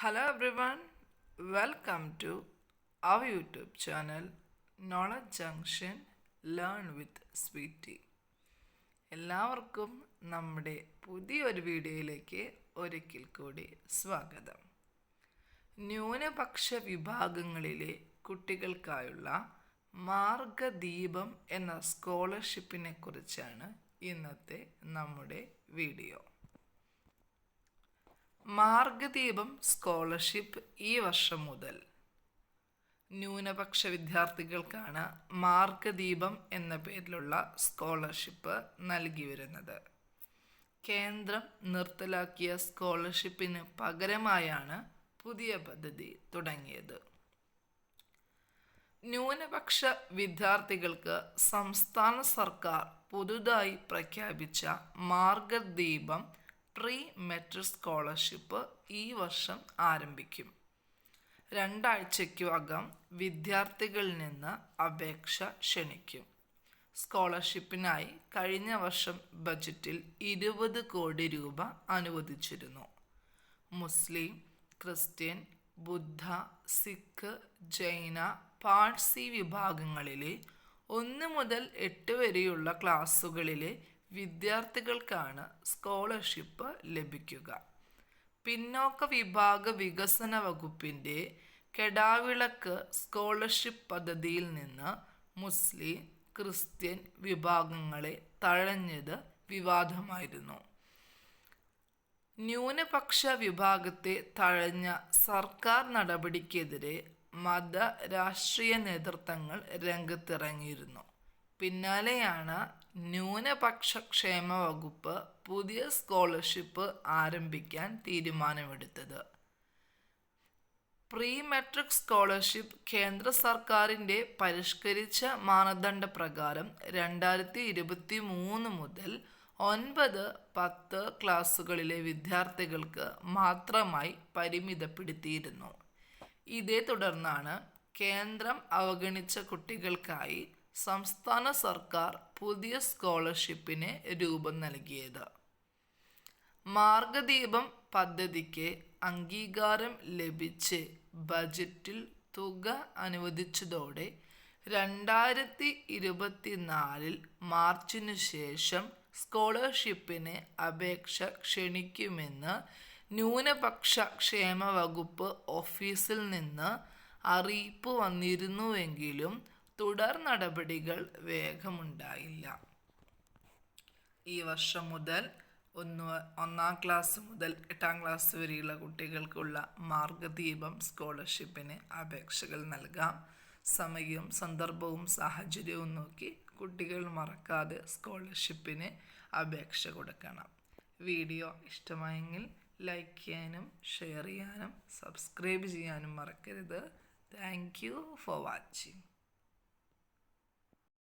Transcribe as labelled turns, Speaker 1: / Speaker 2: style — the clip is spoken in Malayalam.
Speaker 1: Hello everyone, welcome to our YouTube channel knowledge junction learn with Sweetie. എല്ലാവർക്കും നമ്മുടെ പുതിയൊരു വീഡിയോയിലേക്ക് ഒരിക്കൽ കൂടി സ്വാഗതം ന്യൂനപക്ഷ വിഭാഗങ്ങളിലെ കുട്ടികൾക്കായുള്ള മാർഗദീപം എന്ന സ്കോളർഷിപ്പിനെ കുറിച്ചാണ് ഇന്നത്തെ നമ്മുടെ വീഡിയോ മാർഗദീപം സ്കോളർഷിപ്പ് ഈ വർഷം മുതൽ. ന്യൂനപക്ഷ വിദ്യാർത്ഥികൾക്കാണ് മാർഗദീപം എന്ന പേരിലുള്ള സ്കോളർഷിപ്പ് നൽകി വരുന്നത്. കേന്ദ്രം നിർത്തലാക്കിയ സ്കോളർഷിപ്പിന് പകരമായാണ് പുതിയ പദ്ധതി തുടങ്ങിയത്. ന്യൂനപക്ഷ വിദ്യാർത്ഥികൾക്ക് സംസ്ഥാന സർക്കാർ പുതുതായി പ്രഖ്യാപിച്ച മാർഗദീപം പ്രീ മെട്രിക് സ്കോളർഷിപ്പ് ഈ വർഷം ആരംഭിക്കും. രണ്ടാഴ്ചയ്ക്കകം വിദ്യാർത്ഥികളിൽ നിന്ന് അപേക്ഷ ക്ഷണിക്കും. സ്കോളർഷിപ്പിനായി കഴിഞ്ഞ വർഷം ബജറ്റിൽ ഇരുപത് കോടി രൂപ അനുവദിച്ചിരുന്നു. മുസ്ലിം ക്രിസ്ത്യൻ ബുദ്ധ സിഖ് ജൈന പാഴ്സി വിഭാഗങ്ങളിലെ ഒന്ന് മുതൽ എട്ട് വരെയുള്ള ക്ലാസ്സുകളിലെ വിദ്യാർത്ഥികൾക്കാണ് സ്കോളർഷിപ്പ് ലഭിക്കുക. പിന്നോക്ക വിഭാഗ വികസന വകുപ്പിന്റെ കെടാവിളക്ക് സ്കോളർഷിപ്പ് പദ്ധതിയിൽ നിന്ന് മുസ്ലിം ക്രിസ്ത്യൻ വിഭാഗങ്ങളെ തഴഞ്ഞത് വിവാദമായിരുന്നു. ന്യൂനപക്ഷ വിഭാഗത്തെ തഴഞ്ഞ സർക്കാർ നടപടിക്കെതിരെ മത രാഷ്ട്രീയ നേതൃത്വങ്ങൾ രംഗത്തിറങ്ങിയിരുന്നു. പിന്നാലെയാണ് ന്യൂനപക്ഷ ക്ഷേമ വകുപ്പ് പുതിയ സ്കോളർഷിപ്പ് ആരംഭിക്കാൻ തീരുമാനമെടുത്തത്. പ്രീ മെട്രിക് സ്കോളർഷിപ്പ് കേന്ദ്ര സർക്കാരിന്റെ പരിഷ്കരിച്ച മാനദണ്ഡ പ്രകാരം രണ്ടായിരത്തി ഇരുപത്തി മൂന്ന് മുതൽ ഒൻപത് പത്ത് ക്ലാസ്സുകളിലെ വിദ്യാർത്ഥികൾക്ക് മാത്രമായി പരിമിതപ്പെടുത്തിയിരുന്നു. ഇതേ തുടർന്നാണ് കേന്ദ്രം അവഗണിച്ച കുട്ടികൾക്കായി സംസ്ഥാന സർക്കാർ പുതിയ സ്കോളർഷിപ്പിന് രൂപം നൽകിയത്. മാർഗദീപം പദ്ധതിക്ക് അംഗീകാരം ലഭിച്ച് ബജറ്റിൽ തുക അനുവദിച്ചതോടെ രണ്ടായിരത്തി ഇരുപത്തിനാലിൽ മാർച്ചിനു ശേഷം സ്കോളർഷിപ്പിന് അപേക്ഷ ക്ഷണിക്കുമെന്ന് ന്യൂനപക്ഷ ക്ഷേമ വകുപ്പ് ഓഫീസിൽ നിന്ന് അറിയിപ്പ് വന്നിരുന്നുവെങ്കിലും തുടർ നടപടികൾ വേഗമുണ്ടായില്ല. ഈ വർഷം മുതൽ ഒന്ന് ഒന്നാം ക്ലാസ് മുതൽ എട്ടാം ക്ലാസ് വരെയുള്ള കുട്ടികൾക്കുള്ള മാർഗദീപം സ്കോളർഷിപ്പിന് അപേക്ഷകൾ നൽകാം. സമയവും സന്ദർഭവും സാഹചര്യവും നോക്കി കുട്ടികൾ മറക്കാതെ സ്കോളർഷിപ്പിന് അപേക്ഷ കൊടുക്കണം. വീഡിയോ ഇഷ്ടമായെങ്കിൽ ലൈക്ക് ചെയ്യാനും ഷെയർ ചെയ്യാനും സബ്സ്ക്രൈബ് ചെയ്യാനും മറക്കരുത്. Thank you for watching.